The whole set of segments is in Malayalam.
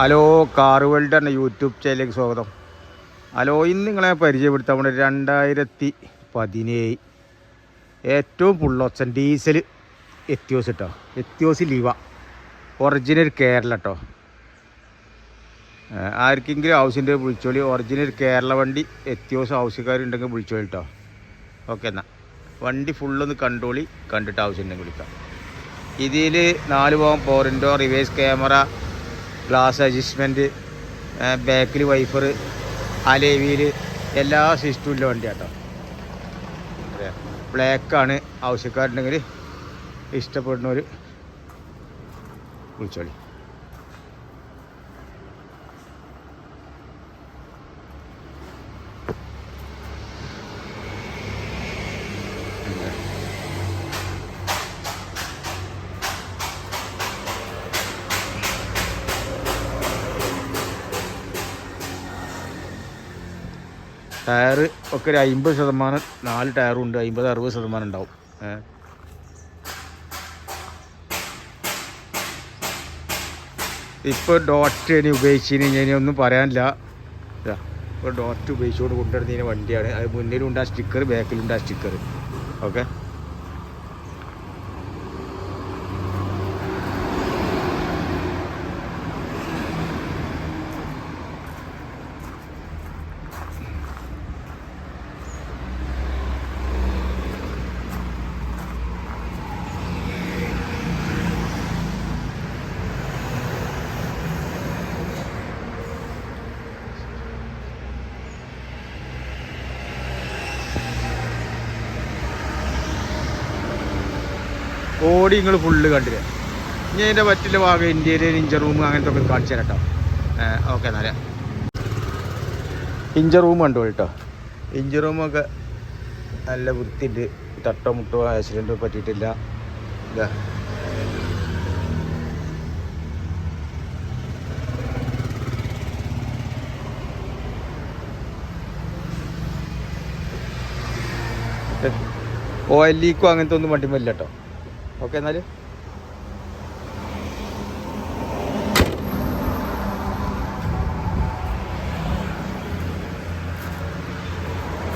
ഹലോ കാർ വേൾഡ് എന്ന യൂട്യൂബ് ചാനലിലേക്ക് സ്വാഗതം. ഹലോ ഇന്ന് നിങ്ങളെ പരിചയപ്പെടുത്താൻ വേണ്ടി രണ്ടായിരത്തി പതിനേഴ്. ഏറ്റവും പുള്ളൊച്ചൻ ഡീസൽ എത്തിയോസ് കേട്ടോ എത്തിയോസ് ലിവ. ഒറിജിനൽ കേരള കേട്ടോ ആർക്കെങ്കിലും ആവശ്യമുണ്ടെങ്കിൽ വിളിച്ചോളി. ഒറിജിനൽ കേരള വണ്ടി എത്തിയോസ് ആവശ്യക്കാരുണ്ടെങ്കിൽ വിളിച്ചോളി കേട്ടോ ഓക്കെ എന്നാൽ വണ്ടി ഫുള്ളൊന്ന് കണ്ടോളി. കണ്ടിട്ട് ആവശ്യമുണ്ടെങ്കിൽ വിളിക്കാം. ഇതിൽ നാല് പോകാൻ പോറിന്റോ റിവേഴ്സ് ക്യാമറ ഗ്ലാസ് അഡ്ജസ്റ്റ്മെന്റ് ബാക്കിൽ വൈഫർ അലേവിയിൽ എല്ലാ സിസ്റ്റവും ഉള്ള വണ്ടി കേട്ടോ. ബ്ലാക്കാണ് ആവശ്യക്കാരുണ്ടെങ്കിൽ ഇഷ്ടപ്പെടുന്നവർ വിളിച്ചോളി. ടയർ ഒക്കെ ഒരു അമ്പത് ശതമാനം നാല് ടയറും ഉണ്ട് അമ്പത് അറുപത് ശതമാനം ഉണ്ടാവും. ഇപ്പോൾ ഡോട്ട് ഇനി ഉപയോഗിച്ചതിന് ഇനി ഒന്നും പറയാനില്ല. ഇപ്പോൾ ഡോട്ട് ഉപയോഗിച്ചുകൊണ്ട് കൊണ്ടുവരുന്നതിന് വണ്ടിയാണ്. അത് മുന്നിലുണ്ട് ആ സ്റ്റിക്കർ ബാക്കിലുണ്ട് ആ സ്റ്റിക്കർ ഓക്കെ ഓടി നിങ്ങൾ ഫുള്ള് കണ്ടില്ല? ഇനി അതിന്റെ മറ്റുള്ള ഭാഗം ഇന്ത്യയിൽ ഇഞ്ചർ റൂം അങ്ങനത്തെ ഒക്കെ കാണിച്ചു തരാം കേട്ടോ ഓക്കെ എന്നാലേ. ഇഞ്ചർ റൂം കണ്ടു കേട്ടോ. ഇഞ്ചർ റൂമൊക്കെ നല്ല വൃത്തിയുണ്ട്. തട്ടോ മുട്ടോ ആക്സിഡന്റോ പറ്റിയിട്ടില്ല. ഇതാ ഓയിൽ ലീക്കോ അങ്ങനത്തെ ഒന്നും വണ്ടി ഇല്ല കേട്ടോ. ഓക്കെ എന്നാൽ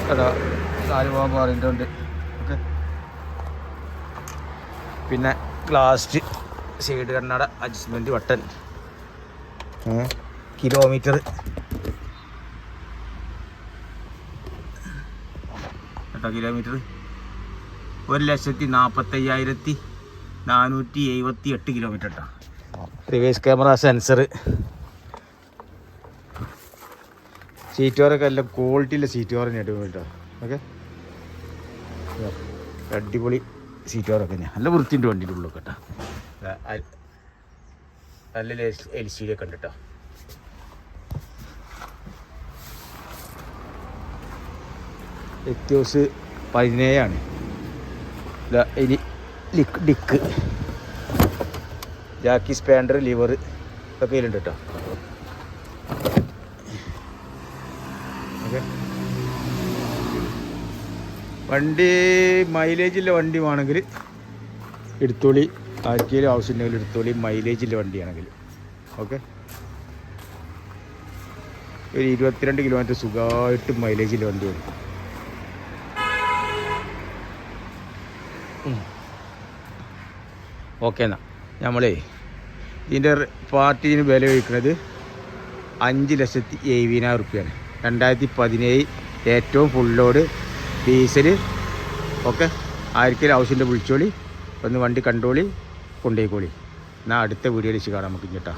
കേട്ടോ നാല് പോകാൻ പറയുന്നുണ്ട് ഓക്കെ പിന്നെ ഗ്ലാസ് സൈഡ് കണ്ണട അഡ്ജസ്റ്റ്മെന്റ് ബട്ടൺ കിലോമീറ്റർ കേട്ടോ കിലോമീറ്റർ ഒരു ലക്ഷത്തി നാൽപ്പത്തയ്യായിരത്തി നാനൂറ്റി എഴുപത്തി എട്ട് kilometre reverse camera sensor seat കവറൊക്കെ എല്ലാം ക്വാളിറ്റിയുള്ള സീറ്റ് തന്നെയാണ് കേട്ടോ ഓക്കെ അടിപൊളി സീറ്റ് കവറൊക്കെ തന്നെയാണ് നല്ല വൃത്തിന്റെ വണ്ടിന്റെ ഉള്ളൊക്കെ കേട്ടോ നല്ല എൽ സി ഡി ഒക്കെ ഉണ്ട് കേട്ടോ എത്യോസ് പതിനേഴാണ്. ഇനി ലിക്ക് ഡിക്ക് ജാക്കി സ്പാൻഡർ ലിവർ ഒക്കെ കയ്യിലുണ്ട് കേട്ടോ വണ്ടി മൈലേജില്ല വണ്ടി വേണമെങ്കിൽ എടുത്തോളി. ആർക്കെങ്കിലും ആവശ്യമുണ്ടെങ്കിൽ എടുത്തോളി. മൈലേജില്ല വണ്ടിയാണെങ്കിൽ. ഓക്കെ. ഒരു ഇരുപത്തിരണ്ട് കിലോമീറ്റർ സുഖമായിട്ട് മൈലേജില്ല വണ്ടി വരും ഓക്കെ എന്നാൽ നമ്മളേ ഇതിന്റെ പാർട്ടിന് വില വയ്ക്കുന്നത് അഞ്ച് ലക്ഷത്തി എഴുപതിനായിരം റുപ്യാണ്. രണ്ടായിരത്തി പതിനേഴ് ഏറ്റവും ലോഡ് ഡീസൽ ഓക്കെ ആയിരിക്കും ഹൗസിന്റെ വിളിച്ചോളി. ഒന്ന് വണ്ടി കണ്ടോളി കൊണ്ടുപോയിക്കോളി. എന്നാൽ അടുത്ത വീഡിയോയിൽ വെച്ച് കാണാം നമുക്ക് കേട്ടോ.